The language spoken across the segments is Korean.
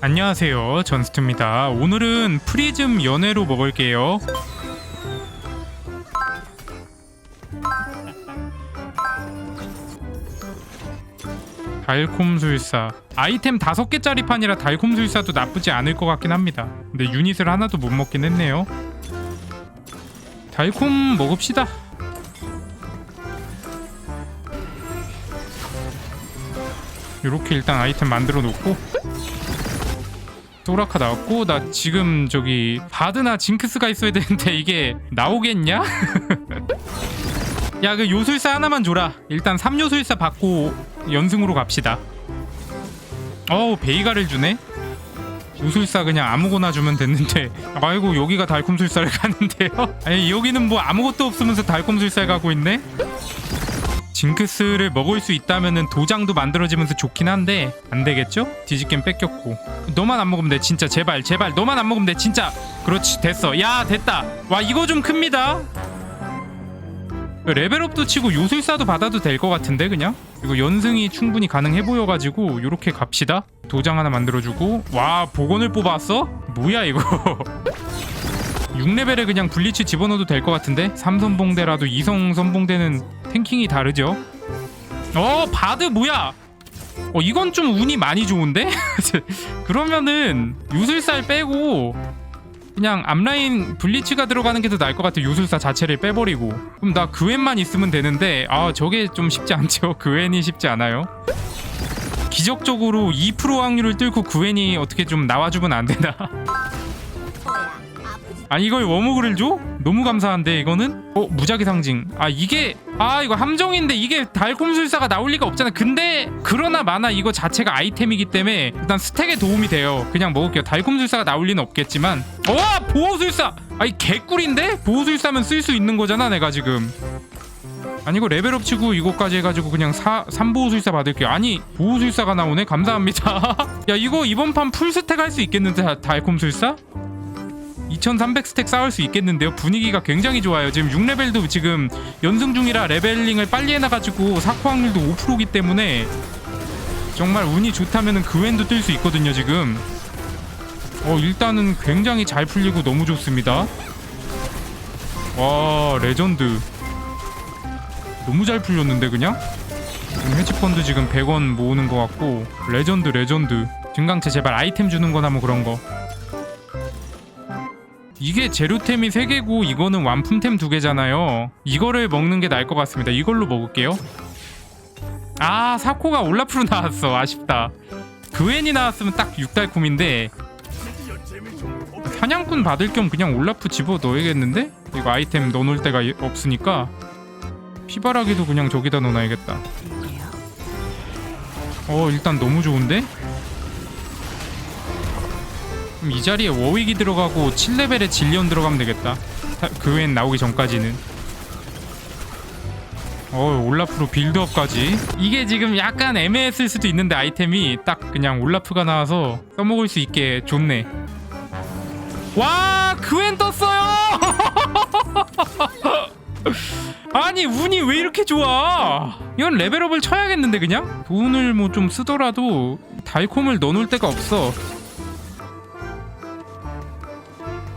안녕하세요. 전스트입니다. 오늘은 프리즘 연애로 먹을게요. 달콤술사. 아이템 5개짜리 판이라 달콤술사도 나쁘지 않을 것 같긴 합니다. 근데 유닛을 하나도 못 먹긴 했네요. 달콤 먹읍시다. 이렇게 일단 아이템 만들어 놓고 소라카 나왔고 나 지금 저기 바드나 징크스가 있어야 되는데 이게 나오겠냐? 야 그 요술사 하나만 줘라 일단 3요술사 받고 연승으로 갑시다 어우 베이가를 주네 요술사 그냥 아무거나 주면 됐는데 아이고 여기가 달콤술사를 가는데요? 아니 여기는 뭐 아무것도 없으면서 달콤술사 가고 있네? 징크스를 먹을 수 있다면은 도장도 만들어지면서 좋긴 한데 안 되겠죠? 뒤집긴 뺏겼고. 너만 안 먹으면 돼 진짜. 제발 제발. 너만 안 먹으면 돼 진짜. 그렇지 됐어. 야 됐다. 와 이거 좀 큽니다. 레벨업도 치고 요술사도 받아도 될 것 같은데 그냥? 이거 연승이 충분히 가능해 보여가지고 요렇게 갑시다. 도장 하나 만들어주고. 와 복원을 뽑았어? 뭐야 이거 6레벨에 그냥 블리츠 집어넣어도 될 것 같은데? 3선봉대라도 2성 선봉대는 탱킹이 다르죠? 어 바드 뭐야? 어 이건 좀 운이 많이 좋은데? 그러면은 요술살 빼고 그냥 앞라인 블리츠가 들어가는 게 더 나을 것 같아 요술사 자체를 빼버리고. 그럼 나 그웬만 있으면 되는데 아 저게 좀 쉽지 않죠? 그웬이 쉽지 않아요? 기적적으로 2% 확률을 뚫고 그웬이 어떻게 좀 나와주면 안 되나 아니 이걸 워무그를 줘? 너무 감사한데 이거는? 어 무작위 상징. 아 이게 아 이거 함정인데 이게 달콤술사가 나올 리가 없잖아. 근데 그러나 마나 이거 자체가 아이템이기 때문에 일단 스택에 도움이 돼요. 그냥 먹을게요. 달콤술사가 나올 리는 없겠지만. 와 보호술사! 아이 개꿀인데? 보호술사면 쓸 수 있는 거잖아 내가 지금. 아니 이거 레벨업 치고 이거까지 해가지고 그냥 사, 3보호술사 받을게요. 아니 보호술사가 나오네? 감사합니다. 야 이거 이번 판 풀스택 할 수 있겠는데 다- 달콤술사? 2300 스택 쌓을 수 있겠는데요. 분위기가 굉장히 좋아요. 지금 6레벨도 지금 연승 중이라 레벨링을 빨리 해놔가지고 사코 확률도 5%기 때문에 정말 운이 좋다면은 그웬도 뜰수 있거든요. 지금. 어 일단은 굉장히 잘 풀리고 너무 좋습니다. 와 레전드. 너무 잘 풀렸는데 그냥? 지금 해치펀드 지금 100원 모으는 것 같고 레전드 레전드. 증강체 제발 아이템 주는 거나 뭐 그런 거. 이게 재료템이 3개고 이거는 완품템 2개잖아요. 이거를 먹는 게 나을 것 같습니다. 이걸로 먹을게요. 아 사코가 올라프로 나왔어. 아쉽다. 그웬이 나왔으면 딱 6달콤인데. 사냥꾼 받을 겸 그냥 올라프 집어 넣어야겠는데? 이거 아이템 넣어놓을 데가 이- 없으니까. 피바라기도 그냥 저기다 넣어놔야겠다. 어 일단 너무 좋은데? 그럼 이 자리에 워윅이 들어가고 7레벨에 질리언 들어가면 되겠다. 타- 그 외엔 나오기 전까지는. 어 올라프로 빌드업까지. 이게 지금 약간 애매했을 수도 있는데 아이템이 딱 그냥 올라프가 나와서 써먹을 수 있게 좋네. 와 그웬 떴어요. 아니 운이 왜 이렇게 좋아? 이건 레벨업을 쳐야겠는데 그냥 돈을 뭐 좀 쓰더라도 달콤을 넣어놓을 데가 없어.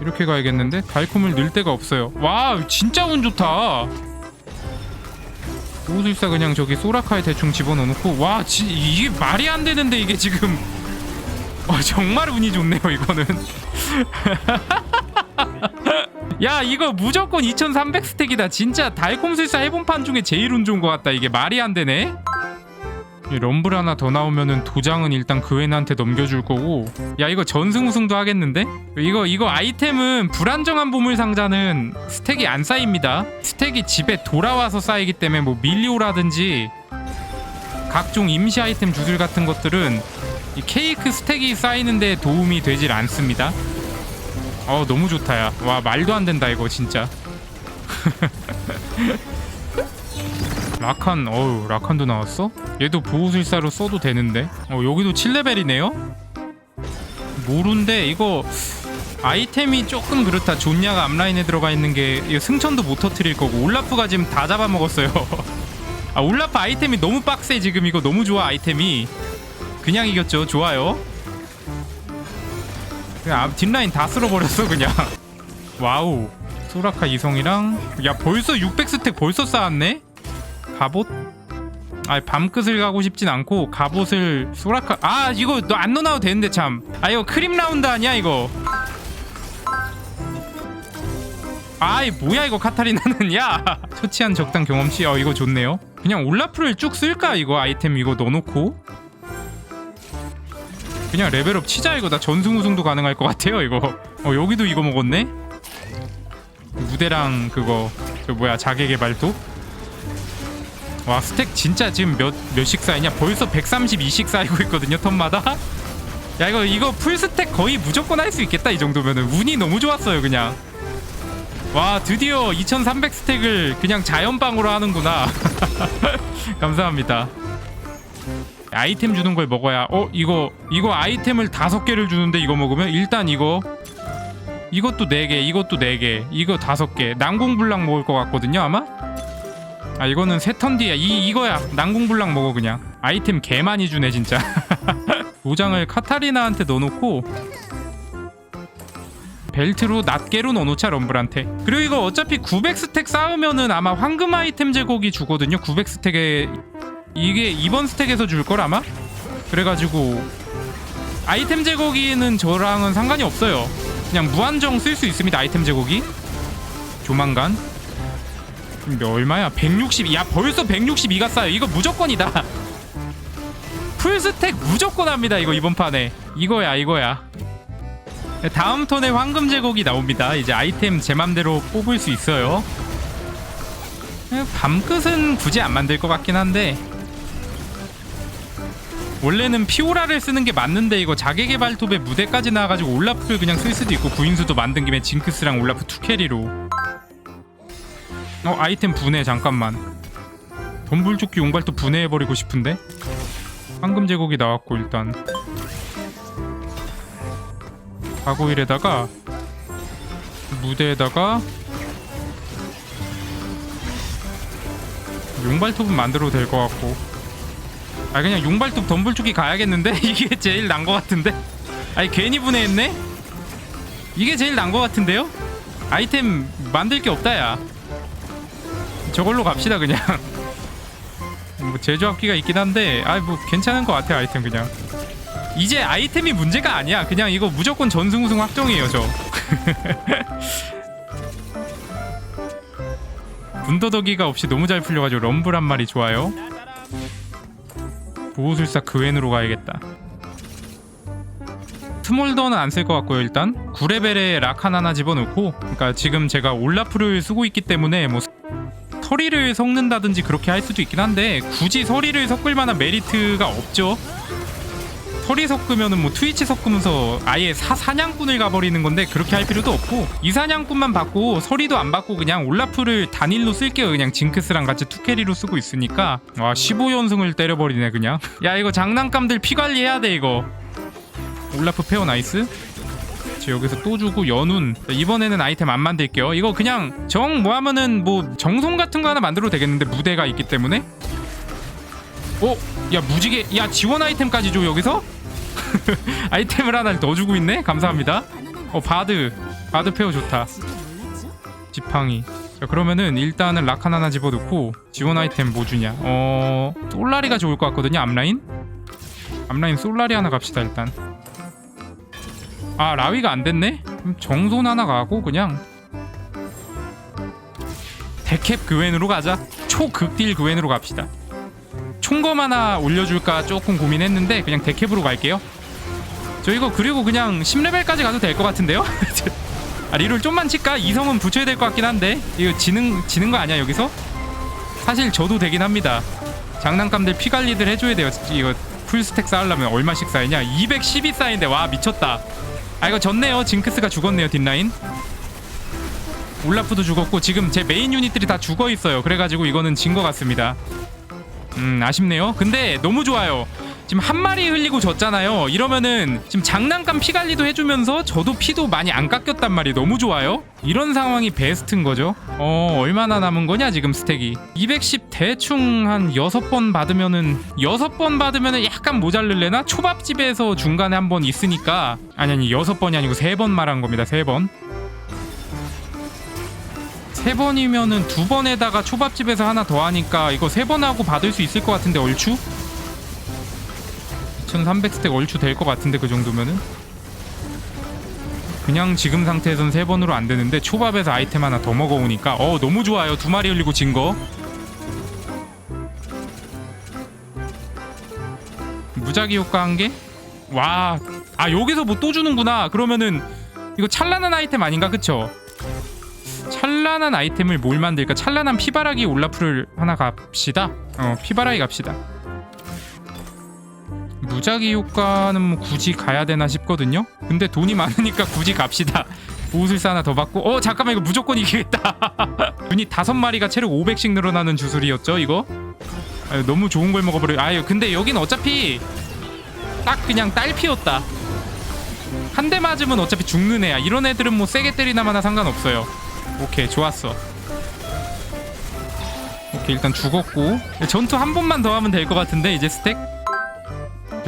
이렇게 가야겠는데? 달콤을 넣을 데가 없어요. 와 진짜 운 좋다. 보호술사 그냥 저기 소라카에 대충 집어넣어놓고 와 지, 이게 말이 안 되는데 이게 지금. 어, 정말 운이 좋네요 이거는. 야 이거 무조건 2300 스택이다. 진짜 달콤술사 해본 판 중에 제일 운 좋은 것 같다. 이게 말이 안 되네. 이 럼블 하나 더 나오면은 도장은 일단 그웬한테 넘겨줄 거고. 야 이거 전승 우승도 하겠는데? 이거 이거 아이템은 불안정한 보물 상자는 스택이 안 쌓입니다. 스택이 집에 돌아와서 쌓이기 때문에 뭐 밀리오라든지 각종 임시 아이템 주술 같은 것들은 이 케이크 스택이 쌓이는데 도움이 되질 않습니다. 어 너무 좋다 야와 말도 안 된다 이거 진짜 라칸 어우 라칸도 나왔어? 얘도 보호술사로 써도 되는데? 어 여기도 7레벨이네요? 모른데 이거 아이템이 조금 그렇다. 존냐가 앞라인에 들어가 있는 게 승천도 못 터트릴 거고 올라프가 지금 다 잡아먹었어요. 아 올라프 아이템이 너무 빡세 지금. 이거 너무 좋아 아이템이. 그냥 이겼죠. 좋아요. 그냥 앞 뒷라인 다 쓸어버렸어 그냥. 와우. 소라카 이성이랑. 야 벌써 600스택 벌써 쌓았네 갑옷? 아 밤끝을 가고 싶진 않고 갑옷을 소라카 아 이거 너 안 넣어놔도 되는데 참. 아 이거 크림 라운드 아니야 이거? 아이 뭐야 이거 카타리나는? 야! 처치한 적당 경험치 어 이거 좋네요. 그냥 올라프를 쭉 쓸까 이거 아이템 이거 넣어놓고? 그냥 레벨업 치자 이거. 나 전승 우승도 가능할 것 같아요 이거. 어 여기도 이거 먹었네? 무대랑 그거 그 뭐야 자개 개발도 와 스택 진짜 지금 몇 몇씩 쌓이냐? 벌써 132씩 쌓이고 있거든요 턴마다. 야 이거 이거 풀 스택 거의 무조건 할 수 있겠다 이 정도면은. 운이 너무 좋았어요 그냥. 와 드디어 2300 스택을 그냥 자연방으로 하는구나. 감사합니다. 아이템 주는 걸 먹어야 어 이거 이거 아이템을 다섯 개를 주는데 이거 먹으면? 일단 이거 이것도 네개 이것도 네개 이거 다섯 개. 난공불락 먹을 것 같거든요 아마 아 이거는 세 턴 뒤에. 이 이거야. 난공불락 먹어 그냥. 아이템 개 많이 주네 진짜. 도장을 카타리나한테 넣어놓고 벨트로 낱개로 넣어놓자 럼블한테. 그리고 이거 어차피 900스택 쌓으면은 아마 황금 아이템 제곡이 주거든요. 900스택에 이게 이번 스택에서 줄 걸 아마? 그래가지고 아이템 제곡이는 저랑은 상관이 없어요. 그냥 무한정 쓸 수 있습니다 아이템 제곡이 조만간 이게 얼마야? 160. 야 벌써 162가 쌓여 이거 무조건이다. 풀스택 무조건 합니다 이거 이번 판에. 이거야 이거야. 다음 턴에 황금 제곡이 나옵니다. 이제 아이템 제 맘대로 뽑을 수 있어요. 에, 밤끝은 굳이 안 만들 것 같긴 한데. 원래는 피오라를 쓰는 게 맞는데 이거 자개개발톱에 무대까지 나와가지고 올라프를 그냥 쓸 수도 있고 구인수도 만든 김에 징크스랑 올라프 투캐리로 어 아이템 분해 잠깐만. 덤불조끼 용발도 분해해버리고 싶은데? 황금 제국이 나왔고 일단. 가고일에다가 무대에다가 용발톱은 만들어도 될 것 같고. 아 그냥 용발톱 덤불조끼 가야겠는데? 이게 제일 난 것 같은데? 아니 괜히 분해했네? 이게 제일 난 것 같은데요? 아이템 만들 게 없다 야 저걸로 갑시다 그냥. 뭐 제조합기가 있긴 한데 아뭐 괜찮은 것 같아 아이템 그냥. 이제 아이템이 문제가 아니야. 그냥 이거 무조건 전승 우승 확정이에요 저. 군더더기가 없이 너무 잘 풀려가지고 럼블 한 마리 좋아요. 보호술사 그웬으로 가야겠다. 스몰더는 안 쓸 것 같고요 일단. 9레벨에 라칸 하나 집어넣고 그러니까 지금 제가 올라프를 쓰고 있기 때문에 뭐 서리를 섞는다든지 그렇게 할 수도 있긴 한데 굳이 서리를 섞을 만한 메리트가 없죠. 서리 섞으면은 뭐 트위치 섞으면서 아예 사, 사냥꾼을 가버리는 건데 그렇게 할 필요도 없고 이 사냥꾼만 받고 서리도 안 받고 그냥 올라프를 단일로 쓸게요. 그냥 징크스랑 같이 투캐리로 쓰고 있으니까. 와 15연승을 때려버리네 그냥. 야 이거 장난감들 피 관리해야 돼 이거. 올라프 페어 나이스 저 여기서 또 주고 연운. 이번에는 아이템 안 만들게요. 이거 그냥 정 뭐 하면은 뭐 정성 같은 거 하나 만들어도 되겠는데 무대가 있기 때문에? 어? 야 무지개. 야 지원 아이템까지 줘 여기서? 아이템을 하나 더 주고 있네? 감사합니다. 어 바드. 바드 페어 좋다. 지팡이. 자 그러면은 일단은 라칸 하나 집어넣고 지원 아이템 뭐 주냐? 어 솔라리가 좋을 것 같거든요 앞라인? 앞라인 솔라리 하나 갑시다 일단 아 라위가 안 됐네? 그럼 정손 하나 가고 그냥 데캡 그웬으로 가자 초극딜 그웬으로 갑시다 총검 하나 올려줄까 조금 고민했는데 그냥 데캡으로 갈게요 저 이거 그리고 그냥 10레벨까지 가도 될 것 같은데요? 아 리롤 좀만 칠까? 이성은 붙여야 될 것 같긴 한데 이거 지는 지는 거 아니야 여기서? 사실 저도 되긴 합니다 장난감들 피 관리들 해줘야 돼요 이거 풀스택 쌓으려면 얼마씩 쌓이냐 212 쌓이는데 와 미쳤다 아 이거 졌네요. 징크스가 죽었네요 뒷라인. 올라프도 죽었고 지금 제 메인 유닛들이 다 죽어 있어요. 그래가지고 이거는 진 것 같습니다. 음 아쉽네요. 근데 너무 좋아요 지금 한 마리 흘리고 졌잖아요. 이러면은 지금 장난감 피 관리도 해주면서 저도 피도 많이 안 깎였단 말이 너무 좋아요. 이런 상황이 베스트인 거죠. 어 얼마나 남은 거냐 지금 스택이 210 대충 한 6번 받으면은 6번 받으면은 약간 모자를래나 초밥집에서 중간에 한 번 있으니까 아니 아니 6번이 아니고 3번 말한 겁니다 3번 세 번이면은 두 번에다가 초밥집에서 하나 더 하니까 이거 세 번 하고 받을 수 있을 것 같은데 얼추? 2300스택 얼추 될 것 같은데 그 정도면은 그냥 지금 상태에선 세 번으로 안 되는데 초밥에서 아이템 하나 더 먹어오니까 어 너무 좋아요 두 마리 흘리고 진거 무작위 효과 한 개? 와, 아 여기서 뭐 또 주는구나. 그러면은 이거 찬란한 아이템 아닌가, 그쵸? 찬란한 아이템을 뭘 만들까? 찬란한 피바라기 올라프를 하나 갑시다. 어, 피바라기 갑시다. 무작위 효과는 뭐 굳이 가야 되나 싶거든요. 근데 돈이 많으니까 굳이 갑시다. 보호술사 하나 더 받고. 어 잠깐만 이거 무조건 이기겠다. 유닛 다섯 마리가 체력 500씩 늘어나는 주술이었죠 이거? 아유, 너무 좋은 걸 먹어버려. 아유 근데 여긴 어차피 딱 그냥 딸피였다. 한 대 맞으면 어차피 죽는 애야. 이런 애들은 뭐 세게 때리나 마나 상관없어요. 오케이 좋았어. 오케이 일단 죽었고. 전투 한 번만 더 하면 될 것 같은데 이제 스택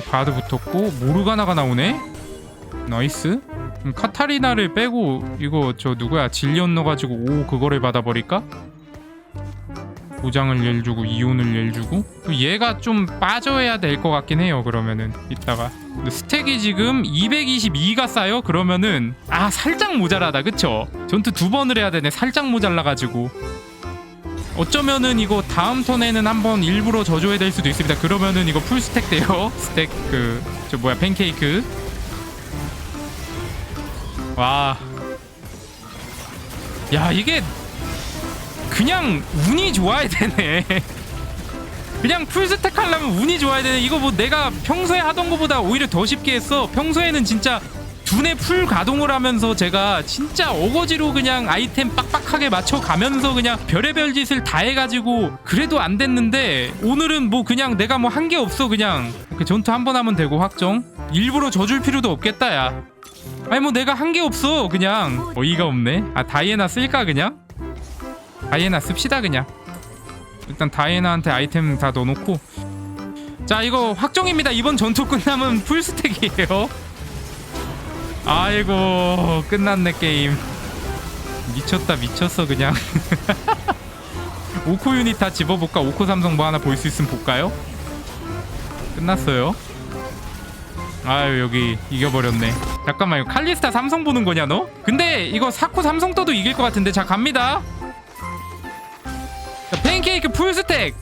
바드 붙었고 모르가나가 나오네? 나이스. 카타리나를 빼고 이거 저 누구야? 질리언 넣어가지고 오 그거를 받아버릴까? 도장을 열 주고 이온을 열 주고. 또 얘가 좀 빠져야 될 것 같긴 해요 그러면은. 이따가. 스택이 지금 222가 쌓여 그러면은 아 살짝 모자라다. 그쵸? 전투 두 번을 해야 되네. 살짝 모자라가지고 어쩌면은 이거 다음 턴에는 한번 일부러 져줘야 될 수도 있습니다 그러면은 이거 풀 스택 돼요 스택 그 저 뭐야 팬케이크 와. 야, 이게 그냥 운이 좋아야 되네. 그냥 풀스택 하려면 운이 좋아야 되네. 이거 뭐 내가 평소에 하던 것보다 오히려 더 쉽게 했어. 평소에는 진짜 두뇌 풀 가동을 하면서 제가 진짜 어거지로 그냥 아이템 빡빡하게 맞춰 가면서 그냥 별의별 짓을 다 해가지고 그래도 안 됐는데 오늘은 뭐 그냥 내가 뭐 한 게 없어 그냥. 이렇게 전투 한 번 하면 되고 확정. 일부러 져줄 필요도 없겠다 야. 아니 뭐 내가 한 게 없어 그냥. 어이가 없네. 아 다이애나 쓸까 그냥? 다이애나 씁시다 그냥. 일단 다이애나한테 아이템 다 넣어놓고. 자 이거 확정입니다. 이번 전투 끝나면 풀스택이에요 아이고 끝났네 게임. 미쳤다 미쳤어 그냥. 오코 유닛 다 집어볼까? 오코 삼성 뭐 하나 볼 수 있으면 볼까요? 끝났어요. 아유 여기 이겨버렸네. 잠깐만 이거 칼리스타 삼성 보는 거냐 너? 근데 이거 사코 삼성 떠도 이길 것 같은데. 자 갑니다. 자, 팬케이크 풀스택.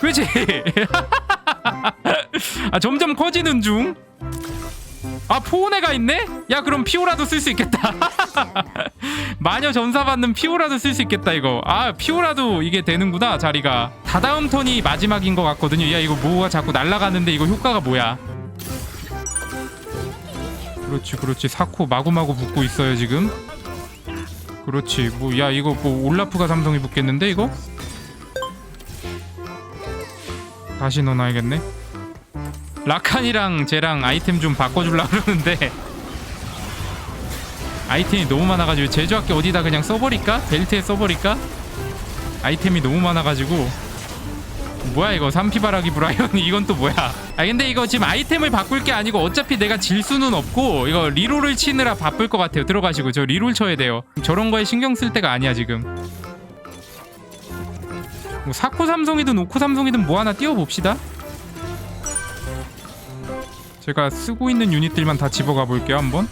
그렇지. 아 점점 커지는 중 아 포오네가 있네? 야 그럼 피오라도 쓸 수 있겠다. 마녀 전사 받는 피오라도 쓸 수 있겠다 이거. 아 피오라도 이게 되는구나 자리가. 다다음 턴이 마지막인 것 같거든요. 야 이거 뭐가 자꾸 날아가는데 이거 효과가 뭐야? 그렇지 그렇지. 사코 마구마구 붙고 있어요 지금. 그렇지. 뭐 야 이거 뭐 올라프가 삼성이 붙겠는데 이거? 다시 넣어놔야겠네 라칸이랑 쟤랑 아이템 좀 바꿔주려 그러는데 아이템이 너무 많아가지고 제조학기 어디다 그냥 써버릴까? 벨트에 써버릴까? 아이템이 너무 많아가지고 뭐야 이거? 삼피바라기 브라이언 이건 또 뭐야? 아 근데 이거 지금 아이템을 바꿀 게 아니고 어차피 내가 질 수는 없고 이거 리롤을 치느라 바쁠 것 같아요. 들어가시고 저 리롤 쳐야 돼요. 저런 거에 신경 쓸 때가 아니야 지금. 뭐 사코 삼성이든 오코 삼성이든 뭐 하나 띄워봅시다 제가 쓰고 있는 유닛들만 다 집어가 볼게요 한번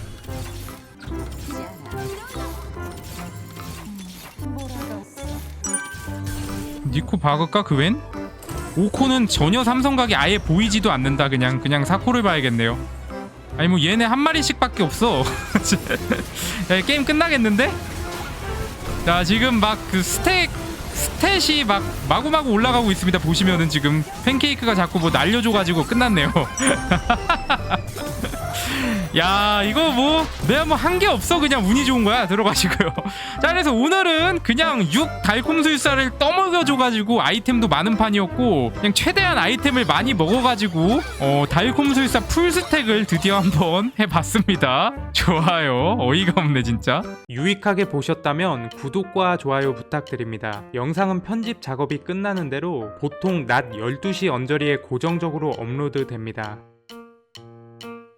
니코 박을까 그웬? 오코는 전혀 삼성각이 아예 보이지도 않는다 그냥 그냥 사코를 봐야겠네요 아니 뭐 얘네 한 마리씩밖에 없어 야, 이 게임 끝나겠는데? 자 지금 막 그 스택 스탯이 막 마구마구 올라가고 있습니다. 보시면은 지금 팬케이크가 자꾸 뭐 날려줘가지고 끝났네요 야 이거 뭐 내가 뭐 한 게 없어. 그냥 운이 좋은 거야. 들어가시고요. 자 그래서 오늘은 그냥 6 달콤 술사를 떠먹여줘가지고 아이템도 많은 판이었고 그냥 최대한 아이템을 많이 먹어가지고 어 달콤 술사 풀스택을 드디어 한번 해봤습니다. 좋아요. 어이가 없네 진짜. 유익하게 보셨다면 구독과 좋아요 부탁드립니다. 영상은 편집 작업이 끝나는 대로 보통 낮 12시 언저리에 고정적으로 업로드 됩니다